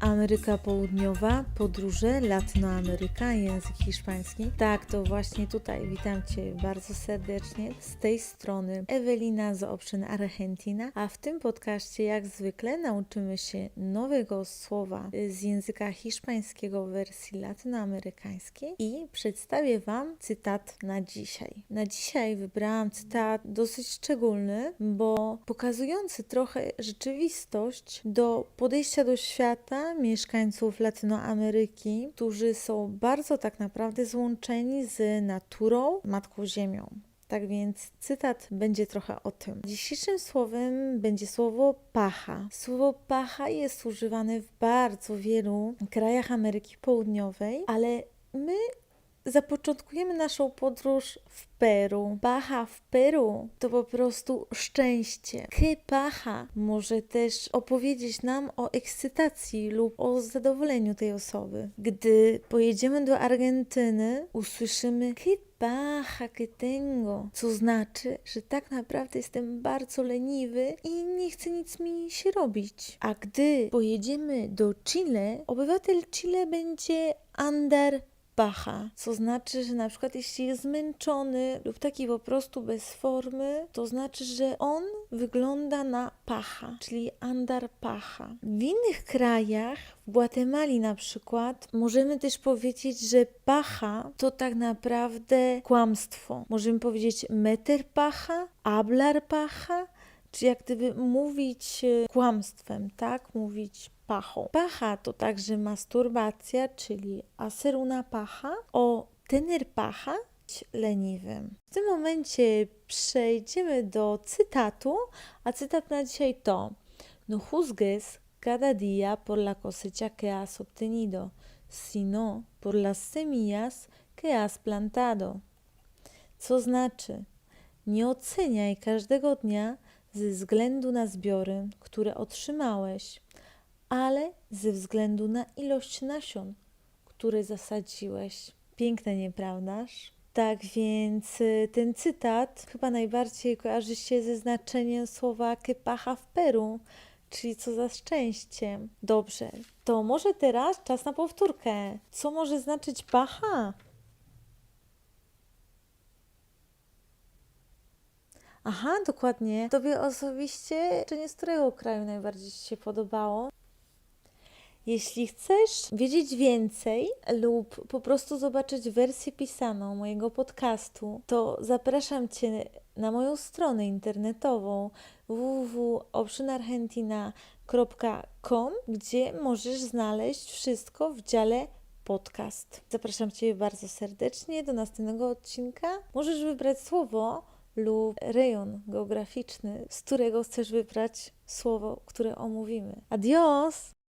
Ameryka Południowa, podróże, Latynoameryka, język hiszpański. Tak, to właśnie tutaj witam Cię bardzo serdecznie. Z tej strony Ewelina z Option Argentina, a w tym podcaście jak zwykle nauczymy się nowego słowa z języka hiszpańskiego w wersji latynoamerykańskiej i przedstawię Wam cytat na dzisiaj. Na dzisiaj wybrałam cytat dosyć szczególny, bo pokazujący trochę rzeczywistość do podejścia do świata mieszkańców Latynoameryki, którzy są bardzo tak naprawdę złączeni z naturą, Matką Ziemią. Tak więc cytat będzie trochę o tym. Dzisiejszym słowem będzie słowo pacha. Słowo pacha jest używane w bardzo wielu krajach Ameryki Południowej, ale my zapoczątkujemy naszą podróż w Peru. Pacha w Peru to po prostu szczęście. Que pacha może też opowiedzieć nam o ekscytacji lub o zadowoleniu tej osoby. Gdy pojedziemy do Argentyny, usłyszymy que pacha que tengo, co znaczy, że tak naprawdę jestem bardzo leniwy i nie chce nic mi się robić. A gdy pojedziemy do Chile, obywatel Chile będzie andar pacha, co znaczy, że na przykład jeśli jest zmęczony lub taki po prostu bez formy, to znaczy, że on wygląda na pacha, czyli andar pacha. W innych krajach, w Gwatemali na przykład, możemy też powiedzieć, że pacha to tak naprawdę kłamstwo. Możemy powiedzieć meter pacha, hablar pacha, czy jak gdyby mówić e, kłamstwem, tak? Mówić pachą. Pacha to także masturbacja, czyli hacer una pacha, o tener pacha, leniwym. W tym momencie przejdziemy do cytatu, a cytat na dzisiaj to No juzgues cada día por la cosecha que has obtenido, sino por las semillas que has plantado. Co znaczy, nie oceniaj każdego dnia ze względu na zbiory, które otrzymałeś, ale ze względu na ilość nasion, które zasadziłeś. Piękne, nieprawdaż? Tak więc y, ten cytat chyba najbardziej kojarzy się ze znaczeniem słowa kepacha w Peru, czyli co za szczęście. Dobrze, to może teraz czas na powtórkę. Co może znaczyć pacha? Aha, dokładnie. Tobie osobiście, czy nie z którego kraju najbardziej Ci się podobało? Jeśli chcesz wiedzieć więcej lub po prostu zobaczyć wersję pisaną mojego podcastu, to zapraszam Cię na moją stronę internetową www.optionargentina.com, gdzie możesz znaleźć wszystko w dziale podcast. Zapraszam Cię bardzo serdecznie do następnego odcinka. Możesz wybrać słowo lub rejon geograficzny, z którego chcesz wybrać słowo, które omówimy. Adios!